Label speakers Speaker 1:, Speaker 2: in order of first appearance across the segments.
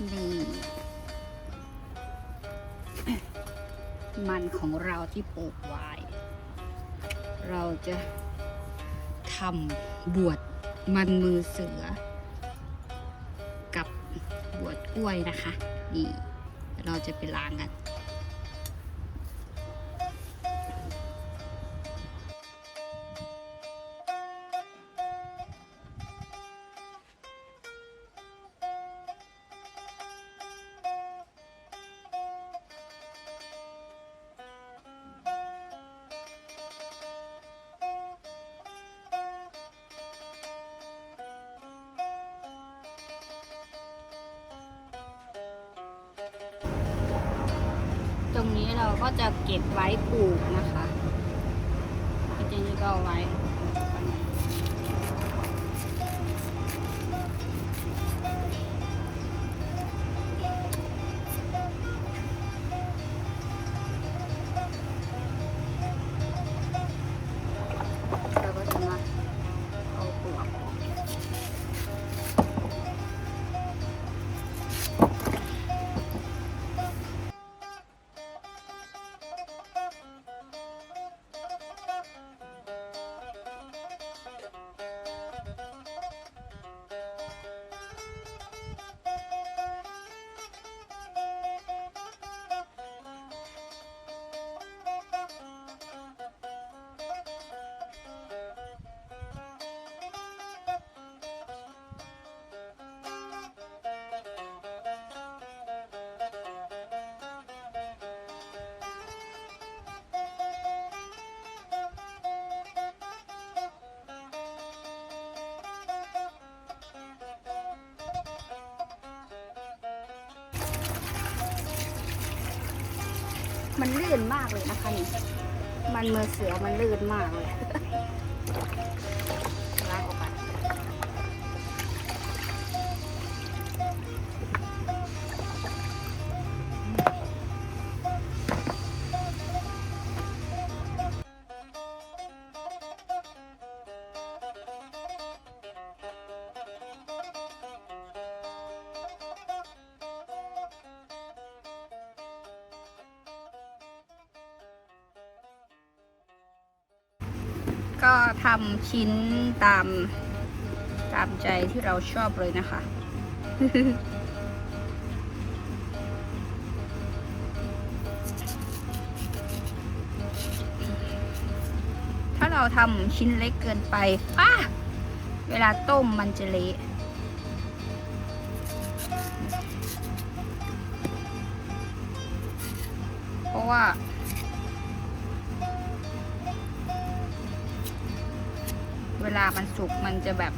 Speaker 1: นี่ มันของเราที่ปลูกไว้ เราจะทำบวชมันมือเสือ กับบวชกล้วยนะคะ นี่ เราจะไปล้างกัน เราก็จะเก็บไว้ปลูกนะคะจริงๆก็เอาไว้ มันลื่นมากเลยนะคะนี่ มันเมือเสือมันลื่นมากเลย ก็ทำชิ้นตามตามใจที่เราชอบเลยนะคะ ถ้าเราทำชิ้นเล็กเกินไปป้าเวลาต้มมันจะเละเพราะว่า เวลามันสุกมันจะแบบ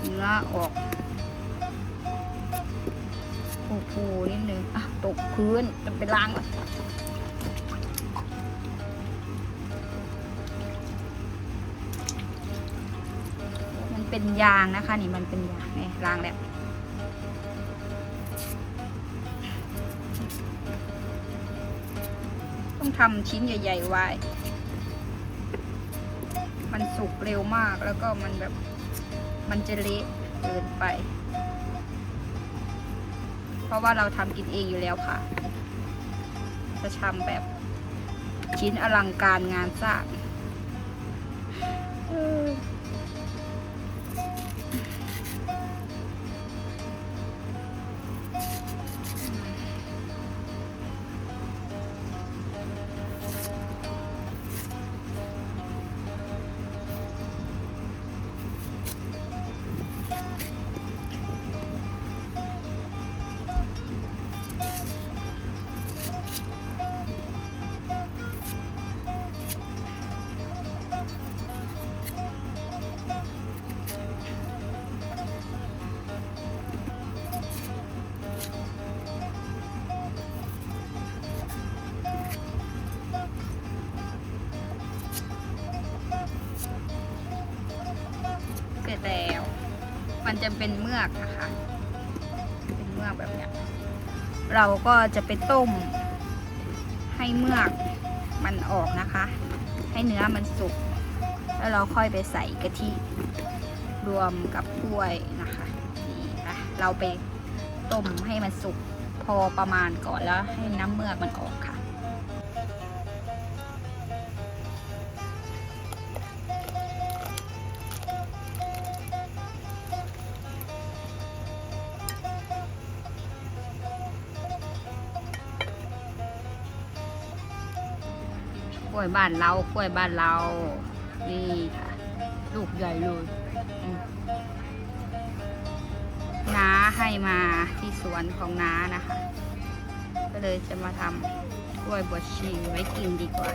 Speaker 1: เนื้อออกฟูๆนิดนึงอะตกพื้นจะไปล้างก่อนมันเป็นยางนะคะ นี่มันเป็นยางนี่ล้างแล้วต้องทำชิ้นใหญ่ ๆ ไว้ มันสุกเร็วมากแล้วก็มันแบบมันจะเละเกินไป เพราะว่าเราทำกินเองอยู่แล้วค่ะ จะทำแบบชิ้นอลังการงานสร้าง มันจะเป็นเมือกนะคะเป็นเมือกแบบเนี้ยเราก็จะไปต้ม ให้เมือกมันออกนะคะ ให้เนื้อมันสุก แล้วเราค่อยไปใส่กะทิรวมกับกล้วยนะคะนี่อะเราไปต้มให้มันสุกพอประมาณก่อนแล้วให้น้ำเมือกมันออก กล้วยบ้านเรากล้วยบ้านเรา นี่ค่ะ ลูกใหญ่เลยน้าให้มาที่สวนของน้านะคะ ก็เลยจะมาทำกล้วยบวชชีไว้กินดีกว่า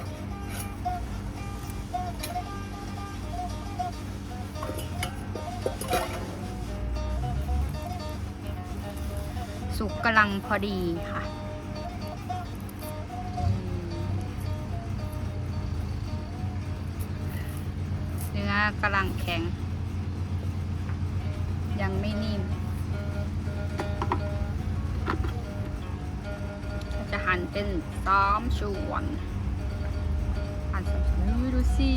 Speaker 1: สุกกำลังพอดีค่ะากำลังแข็ง ยังไม่นิ่มจะหั่นเป็นซ้อมชวนหั่นสามส่วนดูสิ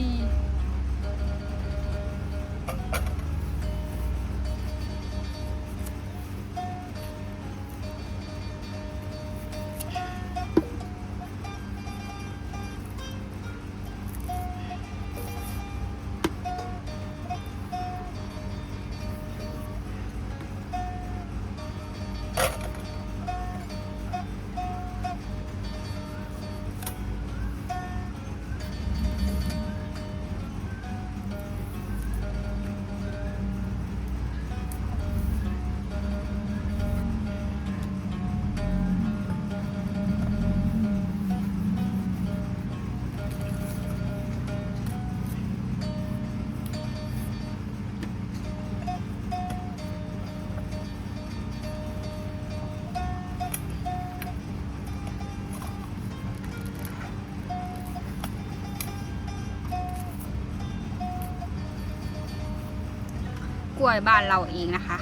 Speaker 1: วยบ้านเราเองนะคะ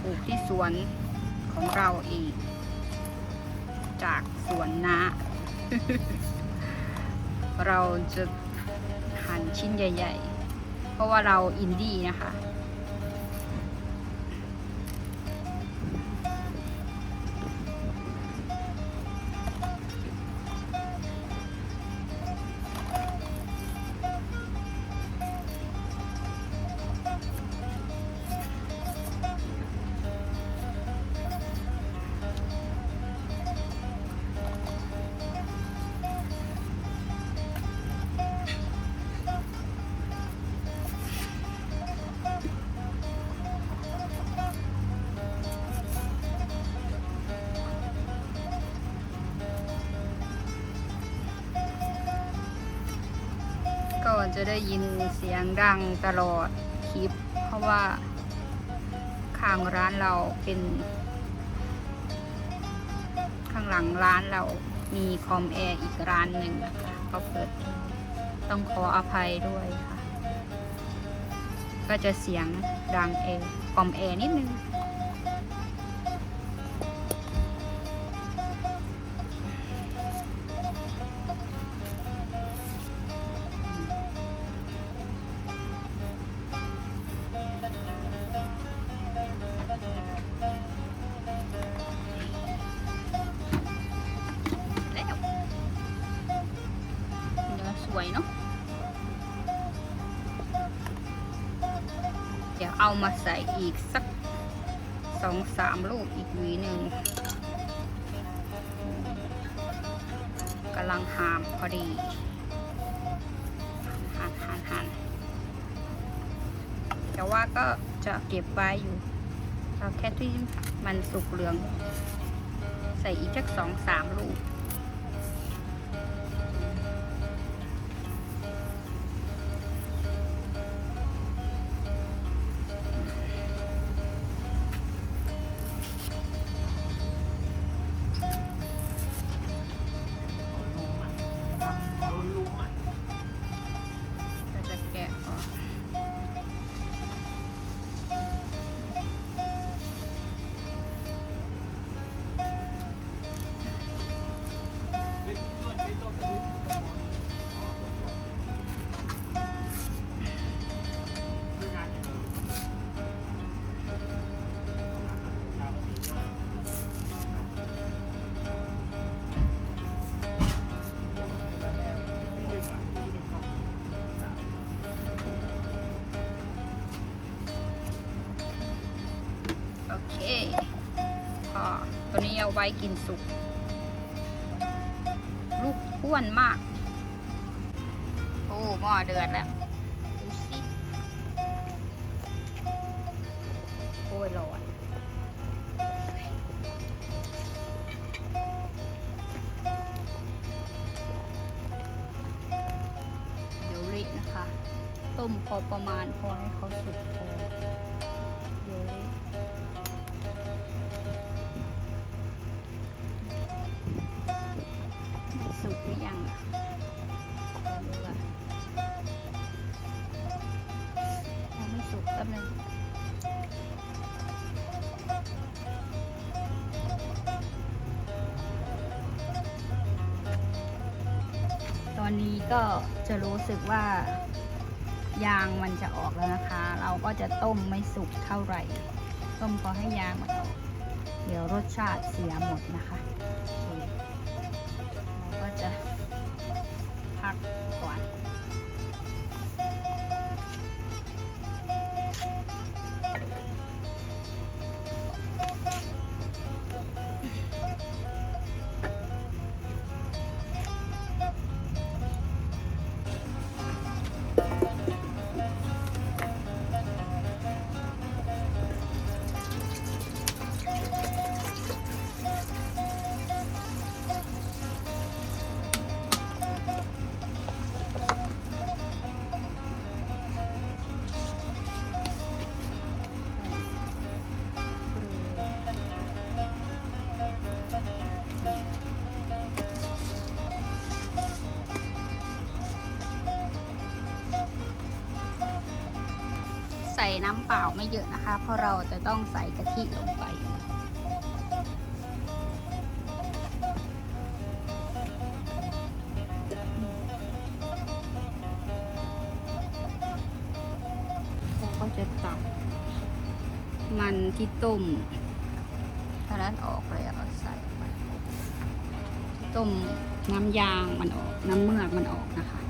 Speaker 1: ปลูกที่สวนของเราเอง จากสวนนาเราจะหั่นชิ้นใหญ่ ๆ เพราะว่าเราอินดี้นะคะ จะได้ยินเสียงดังตลอดคลิป เพราะว่าข้างร้านเราเป็น ข้างหลังร้านเรามีคอมแอร์อีกร้านหนึ่งนะคะเขาเปิดต้องขออภัยด้วยค่ะ ก็จะเสียงดังแอร์คอมแอร์นิดนึง มาใส่อีกสักสองสามลูกอีกวีหนึ่งกำลังหามพอดีหันหันหันแต่ว่าก็จะเก็บไว้อยู่เอาแค่ที่มันสุกเหลือง ใส่อีกสักสองสามลูก ว้กินสุก ลูกอ้วนมาก โอ้หม้อเดือดแล้วดูสิโอ้ยร้อนเดี๋ยวเละนะคะ ต้มพอประมาณพอให้เขาสุก สึกว่ายางมันจะออกแล้วนะคะ เราก็จะต้มไม่สุกเท่าไหร่ ต้มพอให้ยางมันออก เดี๋ยวรสชาติเสียหมดนะคะ น้ำเปล่าไม่เยอะนะคะ เพราะเราจะต้องใส่กะทิลงไป เราก็จะตักมันที่ต้มเท่านั้นออกเลยเอาใส่ไปต้มน้ำยางมันออก น้ำเมือกมันออกนะคะ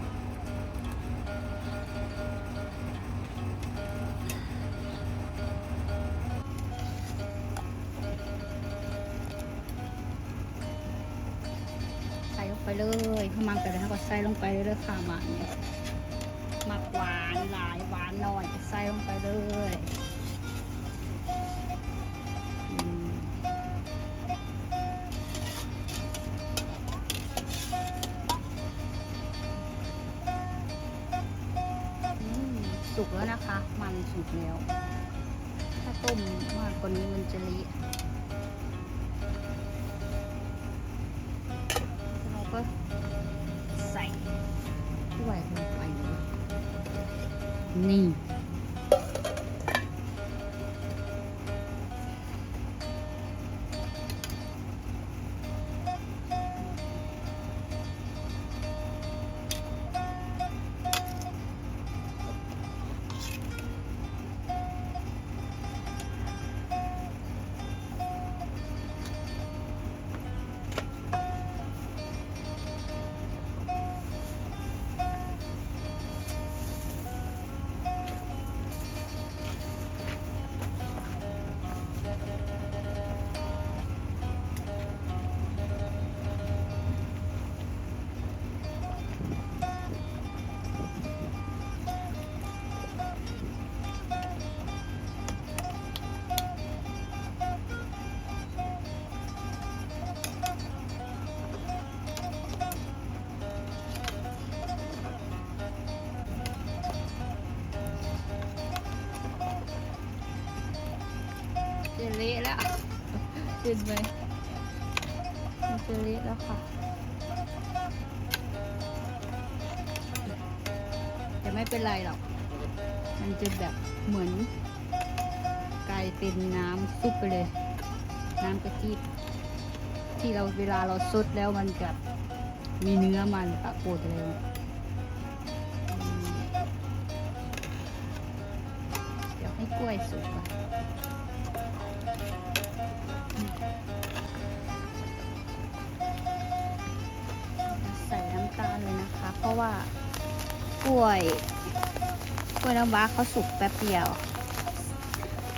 Speaker 1: ส่ลงไปเรื่อยค่ะหวานเนี่ยมักหวานหลายหวานน้อยใส่ลงไปเลยสุกแล้วนะคะ มันสุกแล้ว ถ้าต้มมากกว่านี้มันจะเละ นี่ จะเละแล้วเห็นไหมมันจะเละแล้วค่ะแต่ไม่เป็นไรหรอก มันจะแบบเหมือนกลายเป็นน้ำซุปไปเลย น้ำกะทิที่เราเวลาเราซดแล้วมันจะมีเนื้อมันปรากฏเลย การเลยนะคะ เพราะว่ากล้วยกล้วยน้ำว้าเขาสุกแป๊บเดียว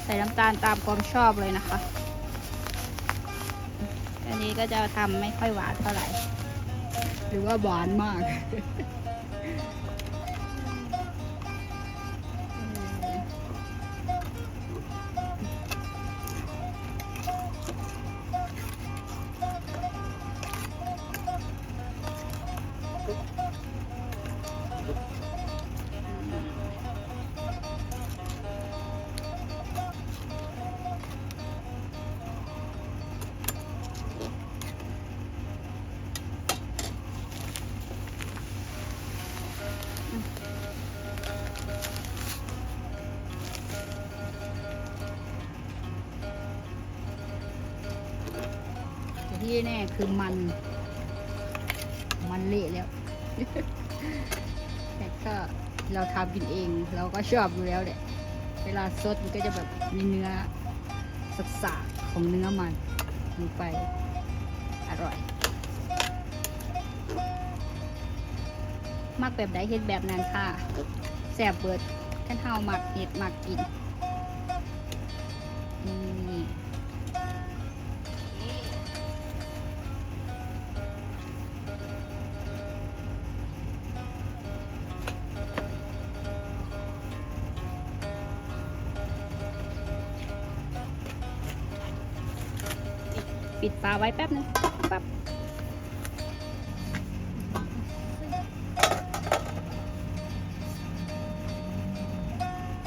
Speaker 1: ใส่น้ำตาลตามความชอบเลยนะคะ อันนี้ก็จะทำไม่ค่อยหวานเท่าไหร่ หรือว่าหวานมาก ที่แน่คือมัน มันเละแล้วแต่ก็เราทำกินเอง เราก็ชอบอยู่แล้วแหละเวลาซดมันก็จะแบบมีเนื้อสักสาของเนื้อมันลงไป อร่อย มักแบบใดเฮ็ดแบบนั้นค่ะแสบเบิดกันเฮามักเฮ็ดหมักกินนี่ ไว้แป๊บนึงปั๊บ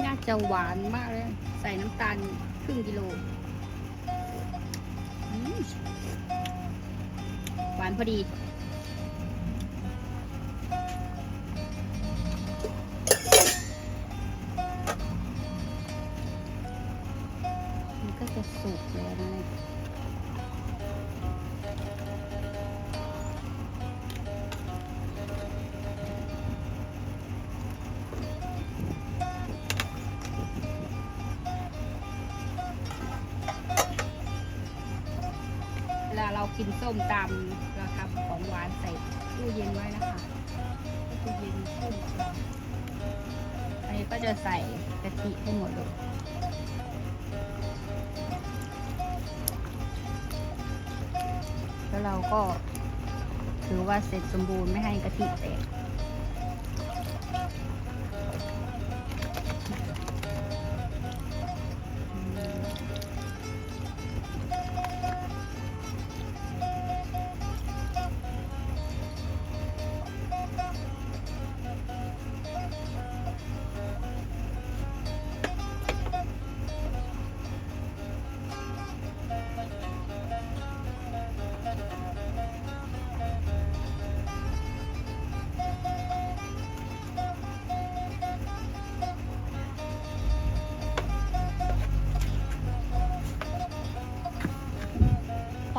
Speaker 1: น่าจะหวานมากเลย ใส่น้ำตาลครึ่งกิโล หวานพอดี ส้มตำเราทำของหวานใส่ตู้เย็นไว้นะคะตู้เย็นชุ่มอันนี้ก็จะใส่กะทิให้หมดเลยแล้วเราก็ถือว่าเสร็จสมบูรณ์ไม่ให้กะทิแตก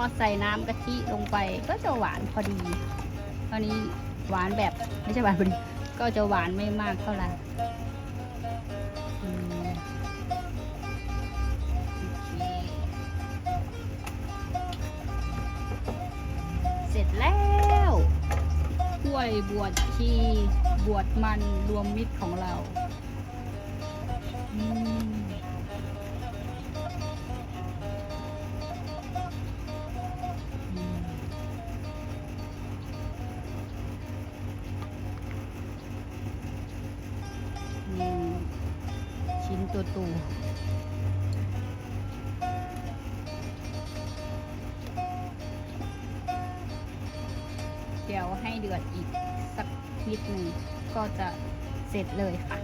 Speaker 1: อใส่น้ำกะทิลงไปก็จะหวานพอดีตอนนี้หวานแบบไม่ใช่หวานพอดีก็จะหวานไม่มากเท่าไหร่เคเสร็จแล้วกล้วยบวชชีบวชมันรวมมิตรของเรา ตัวตูเดี๋ยวให้เดือดอีกสักนิดหนึ่งก็จะเสร็จเลยค่ะ